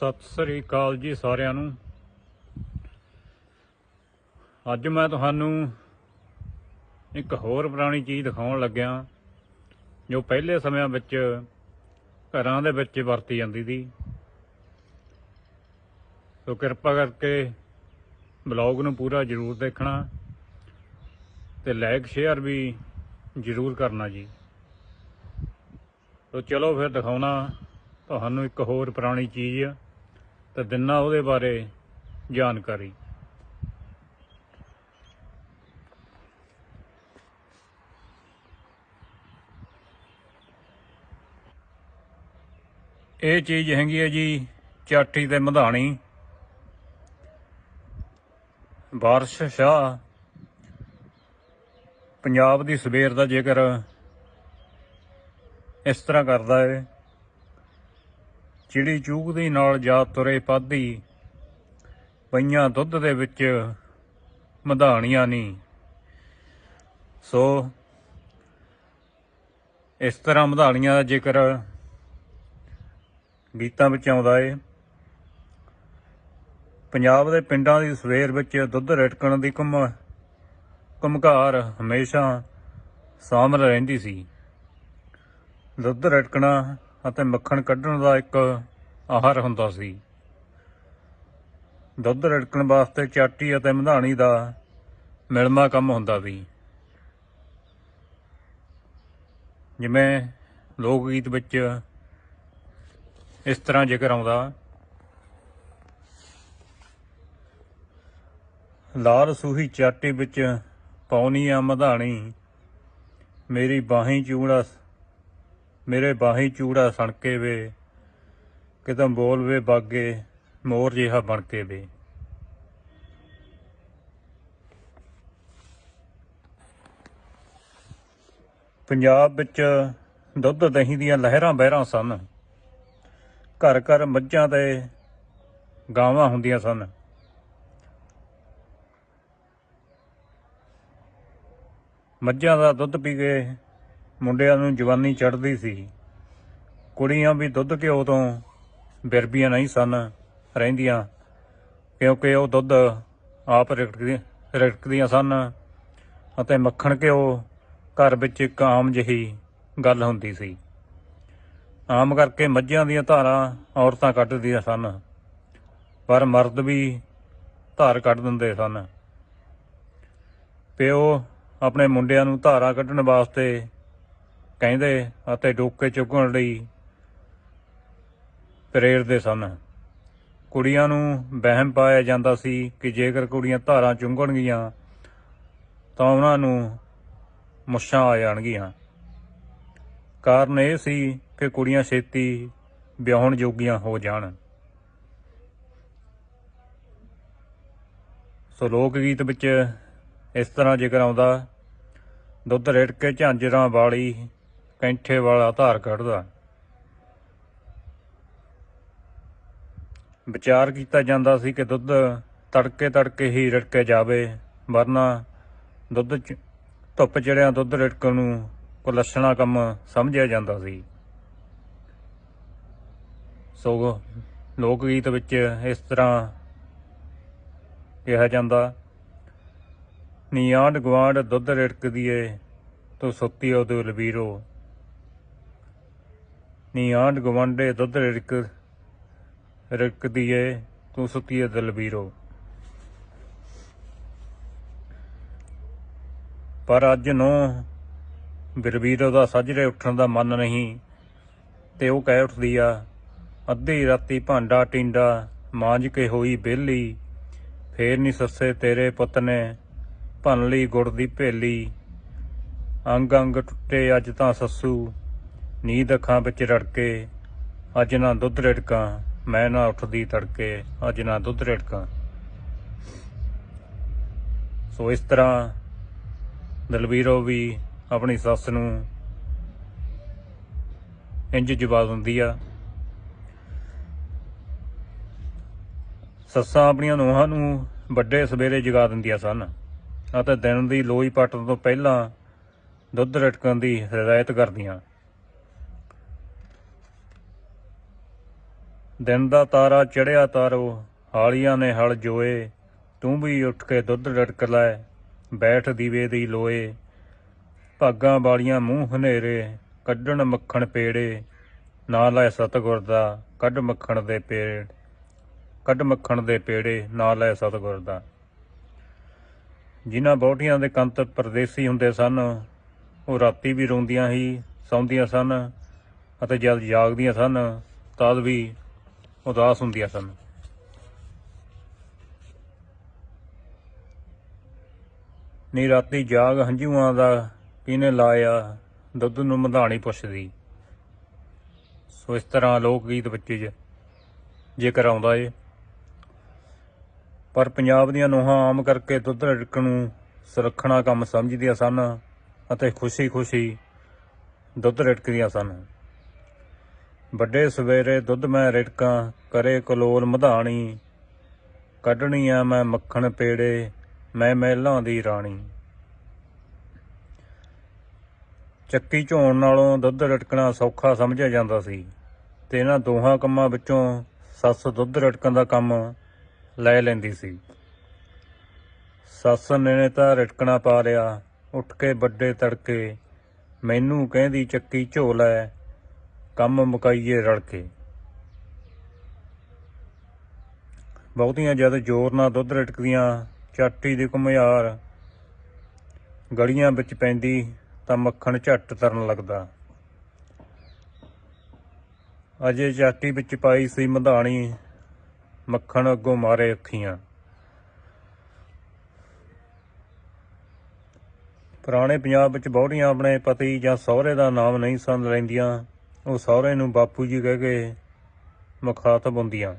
ਸਤਿ ਸ੍ਰੀ ਅਕਾਲ ਜੀ ਸਾਰਿਆਂ ਨੂੰ। ਅੱਜ ਮੈਂ ਤੁਹਾਨੂੰ ਇੱਕ ਹੋਰ ਪੁਰਾਣੀ ਚੀਜ਼ ਦਿਖਾਉਣ ਲੱਗਿਆ, ਜੋ ਪਹਿਲੇ ਸਮਿਆਂ ਵਿੱਚ ਘਰਾਂ ਦੇ ਵਿੱਚ ਵਰਤੀ ਜਾਂਦੀ ਸੀ। ਸੋ ਕਿਰਪਾ ਕਰਕੇ ਬਲੌਗ ਨੂੰ ਪੂਰਾ ਜ਼ਰੂਰ ਦੇਖਣਾ ਤੇ ਲਾਈਕ, ਸ਼ੇਅਰ ਵੀ ਜ਼ਰੂਰ ਕਰਨਾ ਜੀ। ਸੋ ਚਲੋ ਫਿਰ ਦਿਖਾਉਣਾ ਤੁਹਾਨੂੰ ਇੱਕ ਹੋਰ ਪੁਰਾਣੀ ਚੀਜ਼। ਤੇ ਦਿਨਾ ਉਹਦੇ ਬਾਰੇ ਜਾਣਕਾਰੀ। ਇਹ ਚੀਜ਼ ਹੈਗੀ ਹੈ ਜੀ ਚਾਟੀ ਤੇ ਮਧਾਣੀ। ਬਾਰਸ਼ ਸ਼ਾਹ। ਪੰਜਾਬ ਦੀ ਸਵੇਰ ਦਾ ਜੇਕਰ ਇਸ ਤਰ੍ਹਾਂ ਕਰਦਾ ਹੈ ਚਿੜੀ ਚੂਕਦੀ ਨਾਲ ਜਾ ਤੁਰੇ ਪਾਦੀ। ਪਈਆਂ ਦੁੱਧ ਦੇ ਵਿੱਚ ਮਧਾਣੀਆਂ ਨਹੀਂ ਸੋ ਇਸ ਤਰ੍ਹਾਂ ਮਧਾਣੀਆਂ ਦਾ ਜ਼ਿਕਰ ਗੀਤਾਂ ਵਿੱਚ ਆਉਂਦਾ ਏ। ਪੰਜਾਬ ਦੇ ਪਿੰਡਾਂ ਦੀ ਸਵੇਰ ਵਿੱਚ ਦੁੱਧ ਰਟਕਣ ਦੀ ਕੁਮ ਕੁਮਕਾਰ ਹਮੇਸ਼ਾ ਸਾਮਲ ਰਹਿੰਦੀ ਸੀ। ਦੁੱਧ ਰਟਕਣਾ ਅਤੇ ਮੱਖਣ ਕੱਢਣ ਦਾ ਇੱਕ ਆਹਾਰ ਹੁੰਦਾ ਸੀ। ਦੁੱਧ ਰੜਕਣ ਵਾਸਤੇ ਚਾਟੀ ਅਤੇ ਮਧਾਣੀ ਦਾ ਮਿਲਮਾ ਕੰਮ ਹੁੰਦਾ ਸੀ। ਜਿਵੇਂ ਲੋਕ ਗੀਤ ਵਿੱਚ ਇਸ ਤਰ੍ਹਾਂ ਜ਼ਿਕਰ ਆਉਂਦਾ, ਲਾਲ ਸੂਹੀ ਚਾਟੀ ਵਿੱਚ ਪੌਣੀ ਆ ਮਧਾਣੀ, ਮੇਰੀ ਬਾਹੀਂ ਚੂੜਾ ਮੇਰੇ ਬਾਹੀਂ ਚੂੜਾ ਸਣਕੇ ਵੇ ਕਿਤੇ ਬੋਲ ਵੇ ਬਾਗੇ, ਮੋਰ ਜਿਹਾ ਬਣ ਕੇ ਵੇ। ਪੰਜਾਬ ਵਿੱਚ ਦੁੱਧ ਦਹੀਂ ਦੀਆਂ ਲਹਿਰਾਂ ਬਹਿਰਾਂ ਸਨ। ਘਰ ਘਰ ਮੱਝਾਂ ਤੇ ਗਾਵਾਂ ਹੁੰਦੀਆਂ ਸਨ। ਮੱਝਾਂ ਦਾ ਦੁੱਧ ਪੀ ਕੇ ਮੁੰਡਿਆਂ ਨੂੰ ਜਵਾਨੀ ਚੜ੍ਹਦੀ ਸੀ। ਕੁੜੀਆਂ ਵੀ ਦੁੱਧ ਘਿਓ ਤੋਂ ਬਿਰਬੀਆਂ ਨਹੀਂ ਸਨ ਰਹਿੰਦੀਆਂ, ਕਿਉਂਕਿ ਉਹ ਦੁੱਧ ਆਪ ਰੜਕਦੀਆਂ ਰਿੜਕਦੀਆਂ ਸਨ ਅਤੇ ਮੱਖਣ ਘਿਓ ਘਰ ਵਿੱਚ ਇੱਕ ਆਮ ਜਿਹੀ ਗੱਲ ਹੁੰਦੀ ਸੀ। ਆਮ ਕਰਕੇ ਮੱਝਾਂ ਦੀਆਂ ਧਾਰਾਂ ਔਰਤਾਂ ਕੱਢਦੀਆਂ ਸਨ, ਪਰ ਮਰਦ ਵੀ ਧਾਰ ਕੱਢ ਦਿੰਦੇ ਸਨ। ਪਿਓ ਆਪਣੇ ਮੁੰਡਿਆਂ ਨੂੰ ਧਾਰਾਂ ਕੱਢਣ ਵਾਸਤੇ ਕਹਿੰਦੇ ਅਤੇ ਡੋਕੇ ਚੁੱਕਣ ਲਈ ਪ੍ਰੇਰਦੇ ਸਨ। ਕੁੜੀਆਂ ਨੂੰ ਵਹਿਮ ਪਾਇਆ ਜਾਂਦਾ ਸੀ ਕਿ ਜੇਕਰ ਕੁੜੀਆਂ ਧਾਰਾਂ ਚੁੰਗਣਗੀਆਂ, ਤਾਂ ਉਹਨਾਂ ਨੂੰ ਮੁੱਛਾਂ ਆ ਜਾਣਗੀਆਂ। ਕਾਰਨ ਇਹ ਸੀ ਕਿ ਕੁੜੀਆਂ ਛੇਤੀ ਵਿਆਹਣ ਯੋਗੀਆਂ ਹੋ ਜਾਣ। ਸੋ ਲੋਕ ਗੀਤ ਵਿੱਚ ਇਸ ਤਰ੍ਹਾਂ ਜ਼ਿਕਰ ਆਉਂਦਾ, ਦੁੱਧ ਰੇੜ ਕੇ ਝਾਂਜਰਾਂ ਵਾਲੀ ਕੈਂਠੇ ਵਾਲਾ ਧਾਰ ਕੱਢਦਾ ਵਿਚਾਰ ਕੀਤਾ ਜਾਂਦਾ ਸੀ ਕਿ ਦੁੱਧ ਤੜਕੇ ਤੜਕੇ ਹੀ ਰੜਕੇ ਜਾਵੇ, ਵਰਨਾ ਦੁੱਧ ਚ, ਧੁੱਪ ਚੜਿਆ ਦੁੱਧ ਰੜਕਣ ਨੂੰ ਕੁਲੱਛਣਾ ਕੰਮ ਸਮਝਿਆ ਜਾਂਦਾ ਸੀ। ਸੋ ਲੋਕ ਗੀਤ ਵਿੱਚ ਇਸ ਤਰ੍ਹਾਂ ਕਿਹਾ ਜਾਂਦਾ, ਨੀ ਆਂਢ ਗੁਆਂਢ ਦੁੱਧ ਰੜਕਦੀ ਏ ਤੂੰ ਸੁੱਤੀ ਉਹ ਉਹਦੇ ਲਬੀਰੋ ਨੀ ਆਂਢ ਗੁਆਂਢੇ ਦੁੱਧ ਰੜਕ, ਰੜਕਦੀ ਏ, ਤੂੰ ਸੁੱਤੀ ਏ ਦਲਬੀਰੋ। ਪਰ ਅੱਜ ਨੂੰ ਬਿਰਬੀਰੋ ਦਾ ਸੱਜਰੇ ਉੱਠਣ ਦਾ ਮਨ ਨਹੀਂ, ਤੇ ਉਹ ਕਹਿ ਉੱਠਦੀ ਆ, ਅੱਧੀ ਰਾਤੀ ਭਾਂਡਾ ਟਿੰਡਾ, ਮਾਂਜ ਕੇ ਹੋਈ ਬੇਲੀ, ਫੇਰ ਨਹੀਂ ਸੱਸੇ ਤੇਰੇ ਪੁੱਤ ਨੇ ਭੰਨ ਲਈ ਗੁੜ ਦੀ ਭੇਲੀ। ਅੰਗ ਅੰਗ ਟੁੱਟੇ ਅੱਜ ਤਾਂ ਸੱਸੂ ਨੀਂਦ ਅੱਖਾਂ ਵਿੱਚ ਰੜਕੇ, ਅੱਜ ਨਾ ਦੁੱਧ ਰੜਕਾਂ, ਮੈਂ ਨਾ ਉੱਠਦੀ ਤੜਕੇ, ਅੱਜ ਨਾ ਦੁੱਧ ਰੜਕਾਂ। ਸੋ ਇਸ ਤਰ੍ਹਾਂ ਦਲਵੀਰੋ ਵੀ ਆਪਣੀ ਸੱਸ ਨੂੰ ਇੰਜ ਜਵਾਬ ਦਿੰਦੀ ਆ, ਸੱਸਾਂ ਆਪਣੀਆਂ ਨੂੰਹਾਂ ਨੂੰ ਵੱਡੇ ਸਵੇਰੇ ਜਗਾ ਦਿੰਦੀਆਂ ਸਨ, ਅਤੇ ਦਿਨ ਦੀ ਲੋਈ ਪੱਟਣ ਤੋਂ ਪਹਿਲਾਂ ਦੁੱਧ ਰਟਕਣ ਦੀ ਹਦਾਇਤ ਕਰਦੀਆਂ। ਦਿਨ ਦਾ ਤਾਰਾ ਚੜਿਆ ਤਾਰੋ, ਹਾਲੀਆਂ ਨੇ ਹਲ ਜੋਏ, ਤੂੰ ਵੀ ਉੱਠ ਕੇ ਦੁੱਧ ਡਟਕ ਲੈ, ਬੈਠ ਦੀਵੇ ਦੀ ਲੋਏ। ਭਾਗਾਂ ਵਾਲੀਆਂ ਮੂੰਹ ਹਨੇਰੇ, ਕੱਢਣ ਮੱਖਣ ਪੇੜੇ ਨਾ ਲੈ ਸਤਗੁਰ ਦਾ, ਕੱਢ ਮੱਖਣ ਦੇ ਪੇੜ, ਕੱਢ ਮੱਖਣ ਦੇ ਪੇੜੇ ਨਾ ਲੈ ਸਤਗੁਰ ਦਾ। ਜਿਨ੍ਹਾਂ ਬੋਟੀਆਂ ਦੇ ਕੰਤ ਪਰਦੇਸੀ ਹੁੰਦੇ ਸਨ, ਉਹ ਰਾਤੀ ਵੀ ਰੋਂਦੀਆਂ ਹੀ, ਸੌਂਦੀਆਂ ਸਨ, ਅਤੇ ਜਦ ਜਾਗਦੀਆਂ ਸਨ, ਤਦ ਵੀ ਉਦਾਸ ਹੁੰਦੀਆਂ ਸਨ। ਨੀ ਰਾਤੀ ਜਾਗ ਹੰਝੂਆਂ ਦਾ ਕਿਨੇ ਲਾਇਆ, ਦੁੱਧ ਨੂੰ ਮਧਾਣੀ ਪੁੱਛਦੀ। ਸੋ ਇਸ ਤਰ੍ਹਾਂ ਲੋਕ ਗੀਤ ਵਿੱਚ ਜ- ਜ਼ਿਕਰ ਆਉਂਦਾ ਏ। ਪਰ ਪੰਜਾਬ ਦੀਆਂ ਨੋਹਾਂ ਆਮ ਕਰਕੇ ਦੁੱਧ ਰਿੜਕ ਨੂੰ ਸੁਰੱਖਣਾ ਕੰਮ ਸਮਝਦੀਆਂ ਸਨ ਅਤੇ ਖੁਸ਼ੀ-ਖੁਸ਼ੀ ਦੁੱਧ ਰਿੜਕਦੀਆਂ ਸਨ। ਵੱਡੇ ਸਵੇਰੇ ਦੁੱਧ ਮੈਂ ਰਿੜਕਾਂ, ਕਰੇ ਕਲੋਲ ਮਧਾਣੀ। ਕੱਢਣੀ ਆ ਮੈਂ ਮੱਖਣ ਪੇੜੇ, ਮੈਂ ਮਹਿਲਾਂ ਦੀ ਰਾਣੀ। ਚੱਕੀ ਝੋਣ ਨਾਲੋਂ ਦੁੱਧ ਰਟਕਣਾ ਸੌਖਾ ਸਮਝਿਆ ਜਾਂਦਾ ਸੀ ਤੇ ਇਹਨਾਂ ਦੋਹਾਂ ਕੰਮਾਂ ਵਿੱਚੋਂ ਸੱਸ ਦੁੱਧ ਰਟਕਣ ਦਾ ਕੰਮ ਲੈ ਲੈਂਦੀ ਸੀ। ਸੱਸ ਨੇ ਤਾਂ ਰਟਕਣਾ ਪਾ ਲਿਆ, ਉੱਠ ਕੇ ਵੱਡੇ ਤੜਕੇ, ਮੈਨੂੰ ਕਹਿੰਦੀ ਚੱਕੀ ਝੋ ਲੈ ਕੰਮ ਮੁਕਾਈਏ ਰਲ ਕੇ। ਬਹੁਤੀਆਂ ਜਦ ਜ਼ੋਰ ਨਾਲ ਦੁੱਧ ਰਟਕਦੀਆਂ, ਚਾਟੀ ਦੀ ਘੁਮਿਆਰ ਗਲੀਆਂ ਵਿੱਚ ਪੈਂਦੀ ਤਾਂ ਮੱਖਣ ਝੱਟ ਤਰਨ ਲੱਗਦਾ। ਅਜੇ ਚਾਟੀ ਵਿੱਚ ਪਾਈ ਸੀ ਮਧਾਣੀ, ਮੱਖਣ ਅੱਗੋਂ ਮਾਰੇ ਅੱਖੀਆਂ। ਪੁਰਾਣੇ ਪੰਜਾਬ ਵਿੱਚ ਬਹੁੜੀਆਂ ਆਪਣੇ ਪਤੀ ਜਾਂ ਸਹੁਰੇ ਦਾ ਨਾਮ ਨਹੀਂ ਸਨ ਲੈਂਦੀਆਂ। ਉਹ ਸਹੁਰੇ ਨੂੰ ਬਾਪੂ ਜੀ ਕਹਿ ਕੇ ਮੁਖਾਤਬ ਹੁੰਦੀਆਂ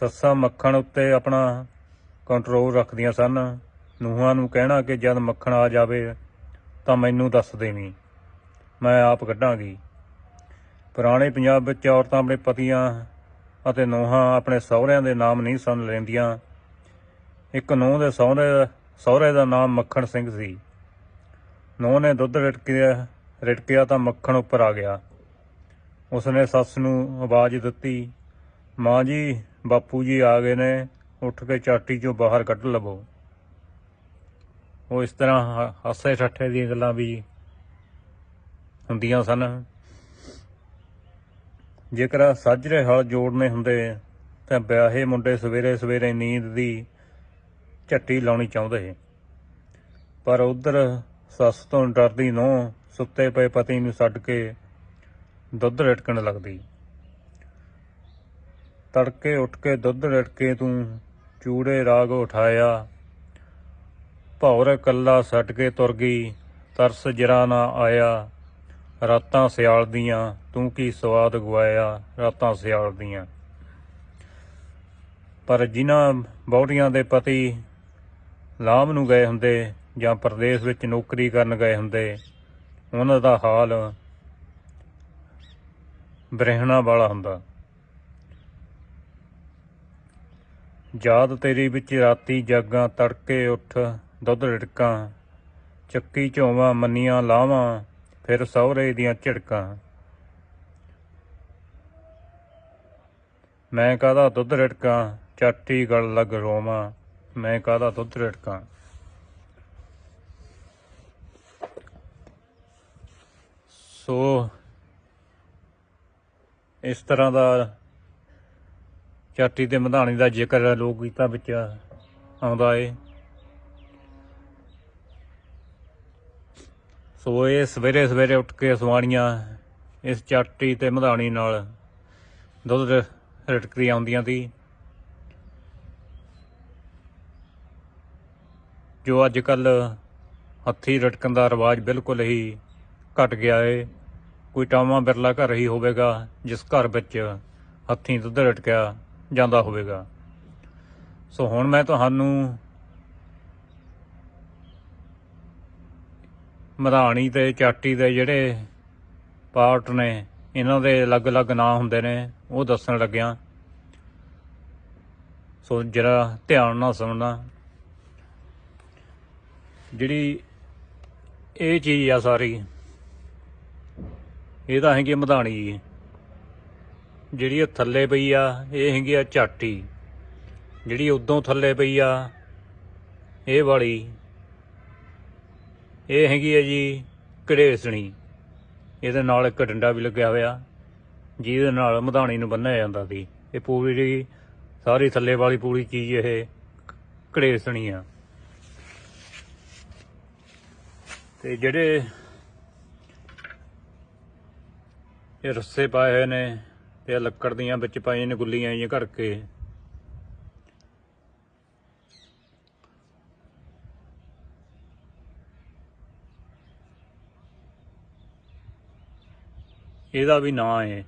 ਸੱਸਾਂ ਮੱਖਣ ਉੱਤੇ ਆਪਣਾ ਕੰਟਰੋਲ ਰੱਖਦੀਆਂ ਸਨ। ਨੂੰਹਾਂ ਨੂੰ ਕਹਿਣਾ ਕਿ ਜਦ ਮੱਖਣ ਆ ਜਾਵੇ ਤਾਂ ਮੈਨੂੰ ਦੱਸ ਦੇਵੀਂ। ਮੈਂ ਆਪ ਕੱਢਾਂਗੀ। ਪੁਰਾਣੇ ਪੰਜਾਬ ਵਿੱਚ ਔਰਤਾਂ ਆਪਣੇ ਪਤੀਆਂ ਅਤੇ ਨੂੰਹਾਂ ਆਪਣੇ ਸਹੁਰਿਆਂ ਦੇ ਨਾਮ ਨਹੀਂ ਸਨ ਲੈਂਦੀਆਂ। ਇੱਕ ਨੂੰਹ ਦੇ ਸਹੁਰੇ ਸਹੁਰੇ ਦਾ ਨਾਮ ਮੱਖਣ ਸਿੰਘ ਸੀ। ਨੂੰਹ ਨੇ ਦੁੱਧ ਰਿੜਕਿਆ ਰਿੜਕਿਆ ਤਾਂ ਮੱਖਣ ਉੱਪਰ ਆ ਗਿਆ। ਉਸਨੇ ਸੱਸ ਨੂੰ ਆਵਾਜ਼ ਦਿੱਤੀ, ਮਾਂ ਜੀ, ਬਾਪੂ ਜੀ ਆ ਗਏ ਨੇ, ਉੱਠ ਕੇ ਚਾਟੀ ਚੋਂ ਬਾਹਰ ਕੱਢ ਲਵੋ। ਉਹ ਇਸ ਤਰ੍ਹਾਂ ਹ- ਹਾਸੇ ਠੱਠੇ ਦੀਆਂ ਗੱਲਾਂ ਵੀ ਹੁੰਦੀਆਂ ਸਨ। ਜੇਕਰ ਸਾਜਰੇ ਹਲ ਜੋੜਨੇ ਹੁੰਦੇ, ਤਾਂ ਵਿਆਹੇ ਮੁੰਡੇ ਸਵੇਰੇ ਸਵੇਰੇ ਨੀਂਦ ਦੀ ਝੱਟੀ ਲਾਉਣੀ ਚਾਹੁੰਦੇ। ਪਰ ਉਧਰ ਸੱਸ ਤੋਂ ਡਰਦੀ ਨੂੰ ਸੁੱਤੇ ਪਏ ਪਤੀ ਨੂੰ ਛੱਡ ਕੇ ਦੁੱਧ ਰਟਕਣ ਲੱਗਦੀ। ਤੜਕੇ ਉੱਠ ਕੇ ਦੁੱਧ ਰਟਕੇ ਤੂੰ, ਚੂੜੇ ਰਾਗ ਉਠਾਇਆ। ਭੌਰ ਕੱਲਾ ਸੱਟ ਕੇ ਤੁਰ ਗਈ, ਤਰਸ ਜਰਾ ਨਾ ਆਇਆ। ਰਾਤਾਂ ਸਿਆਲ ਦੀਆਂ ਤੂੰ ਕੀ ਸਵਾਦ ਗਵਾਇਆ ਰਾਤਾਂ ਸਿਆਲ ਦੀਆਂ ਪਰ ਜਿਨ੍ਹਾਂ ਬੌੜੀਆਂ ਦੇ ਪਤੀ ਲਾਮ ਨੂੰ ਗਏ ਹੁੰਦੇ ਜਾਂ ਪ੍ਰਦੇਸ਼ ਵਿੱਚ ਨੌਕਰੀ ਕਰਨ ਗਏ ਹੁੰਦੇ, ਉਹਨਾਂ ਦਾ ਹਾਲ ਬ੍ਰਹਿਣਾ ਵਾਲਾ ਹੁੰਦਾ। ਯਾਦ ਤੇਰੀ ਵਿੱਚ ਰਾਤੀ ਜਾਗਾਂ, ਤੜਕੇ ਉੱਠ ਦੁੱਧ ਰਿੜਕਾਂ ਚੱਕੀ ਝੋਵਾਂ, ਮੰਨੀਆਂ ਲਾਵਾਂ, ਫਿਰ ਸਹੁਰੇ ਦੀਆਂ ਝਿੜਕਾਂ। ਮੈਂ ਕਾਹਦਾ ਦੁੱਧ ਰਿੜਕਾਂ ਚਾਟੀ ਗਲ ਲੱਗ ਰੋਵਾਂ, ਮੈਂ ਕਾਹਦਾ ਦੁੱਧ ਰਿੜਕਾਂ ਸੋ ਇਸ ਤਰ੍ਹਾਂ ਦਾ ਚਾਟੀ ਤੇ ਮਧਾਣੀ ਦਾ ਜ਼ਿਕਰ ਲੋਕ ਗੀਤਾਂ ਵਿੱਚ ਆਉਂਦਾ ਏ। ਸੋ ਇਹ ਸਵੇਰੇ ਸਵੇਰੇ ਉੱਠ ਕੇ ਸਵਾਣੀਆਂ ਇਸ ਚਾਟੀ ਤੇ ਮਧਾਣੀ ਨਾਲ ਦੁੱਧ ਰਟਕਦੀ ਆਉਂਦੀਆਂ ਸੀ। ਜੋ ਅੱਜ ਕੱਲ ਹੱਥੀ ਰਟਕਣ ਦਾ ਰਿਵਾਜ ਬਿਲਕੁਲ ਹੀ ਘਟ ਗਿਆ ਏ। ਕੋਈ ਟਾਵਾਂ ਬਿਰਲਾ ਘਰ ਹੀ ਹੋਵੇਗਾ, ਜਿਸ ਘਰ ਵਿੱਚ ਹੱਥੀਂ ਦੁੱਧ ਲਟਕਿਆ ਜਾਂਦਾ ਹੋਵੇਗਾ। ਸੋ ਹੁਣ ਮੈਂ ਤੁਹਾਨੂੰ ਮਧਾਣੀ ਤੇ ਚਾਟੀ ਦੇ ਜਿਹੜੇ ਪਾਰਟ ਨੇ, ਇਹਨਾਂ ਦੇ ਅਲੱਗ-ਅਲੱਗ ਨਾਂ ਹੁੰਦੇ ਨੇ, ਉਹ ਦੱਸਣ ਲੱਗਿਆ। ਸੋ ਜਰਾ ਧਿਆਨ ਨਾਲ ਸੁਣਨਾ ਜਿਹੜੀ ਇਹ ਚੀਜ਼ ਆ ਸਾਰੀ ਇਹ ਤਾਂ ਹੈਗੀ ਮਧਾਣੀ ਜੀ। ਜਿਹੜੀ ਉਹ ਥੱਲੇ ਪਈ ਆ, ਇਹ ਹੈਗੀ ਆ ਝਾਟੀ। ਜਿਹੜੀ ਉਦੋਂ ਥੱਲੇ ਪਈ ਆ, ਇਹ ਵਾਲੀ। ਇਹ ਹੈਗੀ ਆ ਜੀ ਘੜੇਸਣੀ। ਇਹਦੇ ਨਾਲ ਇੱਕ ਡੰਡਾ ਵੀ ਲੱਗਿਆ ਹੋਇਆ, ਜਿਹਦੇ ਨਾਲ ਮਧਾਣੀ ਨੂੰ ਬੰਨਿਆ ਜਾਂਦਾ ਸੀ। ਇਹ ਪੂਰੀ ਜਿਹੜੀ ਸਾਰੀ ਥੱਲੇ ਵਾਲੀ ਪੂਰੀ ਚੀਜ਼ ਇਹ ਘੜੇਸਣੀ ਆ। ਤੇ ਜਿਹੜੇ ਇਹ ਰੱਸੇ ਪਾਏ ਹੋਏ ਨੇ ਤੇ ਇਹ ਲੱਕੜ ਦੀਆਂ ਵਿੱਚ ਪਾਈਆਂ ਨੇ ਗੁੱਲੀਆਂ ਆਈਆਂ ਘੜ ਕੇ। ਇਹਦਾ ਵੀ ਨਾਂ ਹੈ।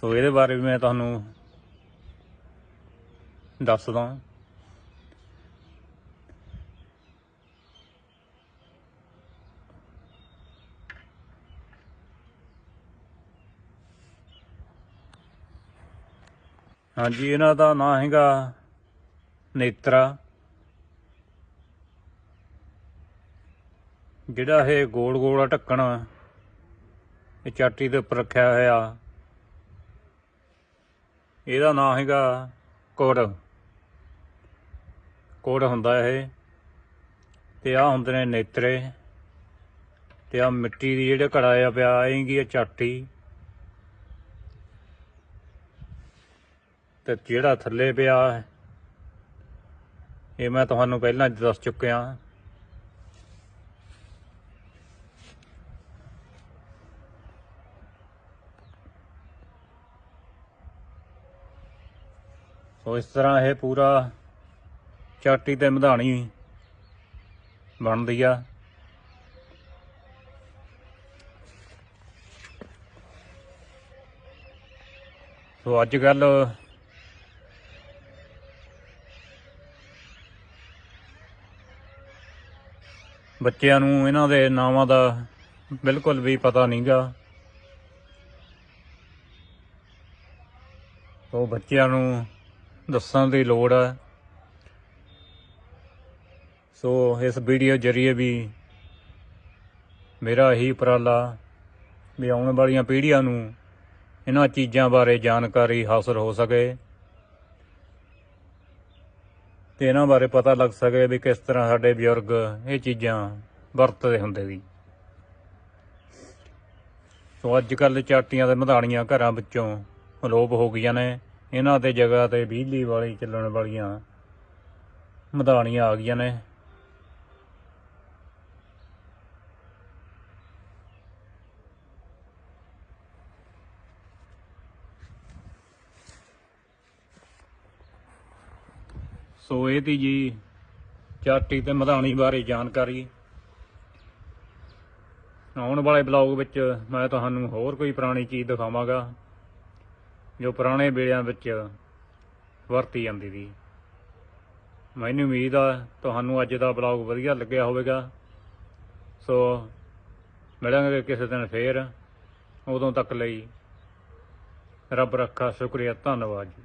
ਸੋ ਇਹਦੇ ਬਾਰੇ ਵੀ ਮੈਂ ਤੁਹਾਨੂੰ ਦੱਸਦਾ। ਹਾਂਜੀ, ਇਹਨਾਂ ਦਾ ਨਾਂ ਹੈਗਾ ਨੇਤਰਾ। ਜਿਹੜਾ ਇਹ ਗੋਲ ਗੋਲ ਢੱਕਣ, ਇਹ ਚਾਟੀ ਦੇ ਉੱਪਰ ਰੱਖਿਆ ਹੋਇਆ। ਇਹਦਾ ਨਾਂ ਹੈਗਾ ਕੁੜ। ਕੁੜ ਹੁੰਦਾ ਇਹ। ਤੇ ਆ ਹੁੰਦੇ ਨੇ ਨੇਤਰੇ। ਤੇ ਆ ਮਿੱਟੀ ਦੀ ਜਿਹੜਾ ਘੜਾ ਆ ਪਿਆ ਆਏਗੀ ਇਹ ਚਾਟੀ। ਤੇ ਜਿਹੜਾ ਥੱਲੇ ਪਿਆ ਹੈ, ਇਹ ਮੈਂ ਤੁਹਾਨੂੰ ਪਹਿਲਾਂ ਦੱਸ ਚੁੱਕਿਆ। ਸੋ ਇਸ ਤਰ੍ਹਾਂ ਇਹ ਪੂਰਾ ਚਾਟੀ ਤੇ ਮਧਾਣੀ ਬਣਦੀ ਆ। ਸੋ ਅੱਜ ਕੱਲ ਬੱਚਿਆਂ ਨੂੰ ਇਹਨਾਂ ਦੇ ਨਾਵਾਂ ਦਾ ਬਿਲਕੁਲ ਵੀ ਪਤਾ ਨਹੀਂਗਾ। ਉਹ ਬੱਚਿਆਂ ਨੂੰ ਦੱਸਣ ਦੀ ਲੋੜ ਹੈ ਸੋ ਇਸ ਵੀਡੀਓ ਜਰੀਏ ਵੀ ਮੇਰਾ ਇਹੀ ਉਪਰਾਲਾ ਵੀ ਆਉਣ ਵਾਲੀਆਂ ਪੀੜ੍ਹੀਆਂ ਨੂੰ ਇਹਨਾਂ ਚੀਜ਼ਾਂ ਬਾਰੇ ਜਾਣਕਾਰੀ ਹਾਸਲ ਹੋ ਸਕੇ। ਤੇ ਇਹਨਾਂ ਬਾਰੇ ਪਤਾ ਲੱਗ ਸਕੇ ਵੀ ਕਿਸ ਤਰ੍ਹਾਂ ਸਾਡੇ ਬਜ਼ੁਰਗ ਇਹ ਚੀਜ਼ਾਂ ਵਰਤਦੇ ਹੁੰਦੇ ਸੀ। ਸੋ ਅੱਜ ਕੱਲ ਚਾਟੀਆਂ ਤੇ ਮਧਾਣੀਆਂ ਘਰਾਂ ਵਿੱਚੋਂ ਅਲੋਪ ਹੋ ਗਈਆਂ ਨੇ। ਇਹਨਾਂ ਤੇ ਜਗ੍ਹਾ ਤੇ ਬਿਜਲੀ ਵਾਲੀ ਚੱਲਣ ਵਾਲੀਆਂ ਮਧਾਣੀਆਂ ਆ ਗਈਆਂ ਨੇ। ਸੋ ਇਹ ਤੀ ਜੀ, ਚਾਟੀ ਤੇ ਮਧਾਣੀ ਬਾਰੇ ਜਾਣਕਾਰੀ। ਆਉਣ ਵਾਲੇ ਬਲੌਗ ਵਿੱਚ ਮੈਂ ਤੁਹਾਨੂੰ ਹੋਰ ਕੋਈ ਪੁਰਾਣੀ ਚੀਜ਼ ਦਿਖਾਵਾਂਗਾ, ਜੋ ਪੁਰਾਣੇ ਵੇਲਿਆਂ ਵਿੱਚ ਵਰਤੀ ਜਾਂਦੀ ਸੀ। ਮੈਨੂੰ ਉਮੀਦ ਆ ਤੁਹਾਨੂੰ ਅੱਜ ਦਾ ਬਲੌਗ ਵਧੀਆ ਲੱਗਿਆ ਹੋਵੇਗਾ। ਸੋ ਮਿਲਾਂਗੇ ਕਿਸੇ ਦਿਨ ਫੇਰ। ਉਦੋਂ ਤੱਕ ਲਈ ਰੱਬ ਰੱਖਾ, ਸ਼ੁਕਰੀਆ, ਧੰਨਵਾਦ ਜੀ।